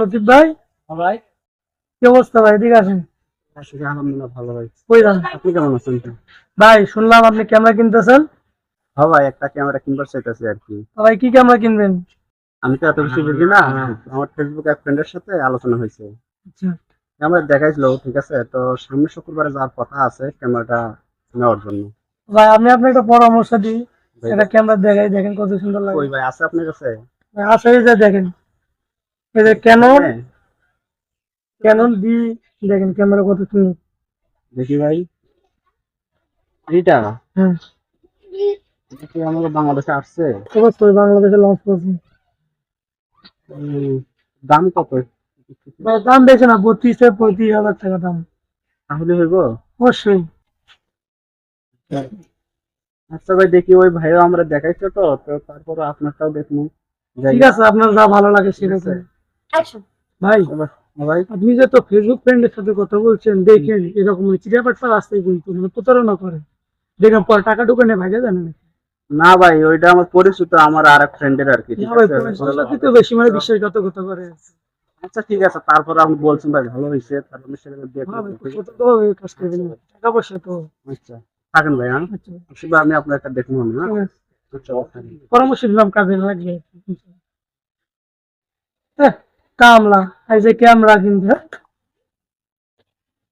প্রদীপ ভাই? ভাই। কি অবস্থা ভাই? এদিকে আসেন। আলহামদুলিল্লাহ ভালো ভাই। কই যান? আপনি কেমন আছেন? ভাই শুনলাম আপনি ক্যামেরা কিনতেছেন। হ্যাঁ ভাই একটা ক্যামেরা কিনবার চাইতেছি আর কি। তো ভাই কি ক্যামেরা কিনবেন? আমি তো এত বেশি বুঝি না। আমার ফেসবুক এক ফ্রেন্ডের সাথে আলোচনা হয়েছে। আচ্ছা। ক্যামেরা দেখাইছিল ঠিক আছে? তো সামনে শুক্রবারে যাওয়ার কথা আছে ক্যামেরাটা নেওয়ার জন্য। ভাই আপনি আপনি একটা পরামর্শ দিই। এটা ক্যামেরা দেখাই দেখেন কত সুন্দর লাগে। ওই ভাই আছে আপনার কাছে? যে দেখেন। যে ক্যানন হ্যাঁ, ক্যানন দেখেন ক্যামেরা কত সুন্দর। দেখি ভাই। হ্যাঁ। এটা আমাদের বাংলাদেশে আসছে? অবশ্যই বাংলাদেশে লঞ্চ করছি? দাম কত? দাম বেশি না বত্রিশ থেকে পঁয়ত্রিশ হাজার টাকা দাম। তাহলে হইব? অবশ্যই। আচ্ছা ভাই দেখি ওই ভাইও আমরা দেখাইছে তো তো তারপর আপনারটাও যাই ঠিক আছে আপনার যা ভালো লাগে সেটা। ভাই হ্যাঁ ভাই। আপনি যে তো ফেসবুক ফ্রেন্ডের সাথে কথা বলছেন দেখেন এরকম চিড়িয়া পাটপা রাস্তায় কিন্তু মানে প্রতারণা করে। দেখেন পরে টাকা ঢুকে নেই ভাইকে জানেন না। ভাই ওইটা আমার পরিচিত আমার আর এক ফ্রেন্ডের আর কি ভাই তো বেশি মানে বিশ্বাসঘাতকতা করে। আচ্ছা ঠিক আছে তারপর আপনি বলছেন ভাই ভালো হয়েছে তারপর আমি সেটা দেখব হ্যাঁ ভাই। টাকা পয়সা তো। আচ্ছা থাকেন ভাই হ্যাঁ? আচ্ছা, শুধু আমি আপনার একটা দেখব না ঠিক আছে। আচ্ছা। পরামর্শ দিলাম কাজে লাগবে। হ্যাঁ, কামলা এই যে ক্যামেরা কিনতে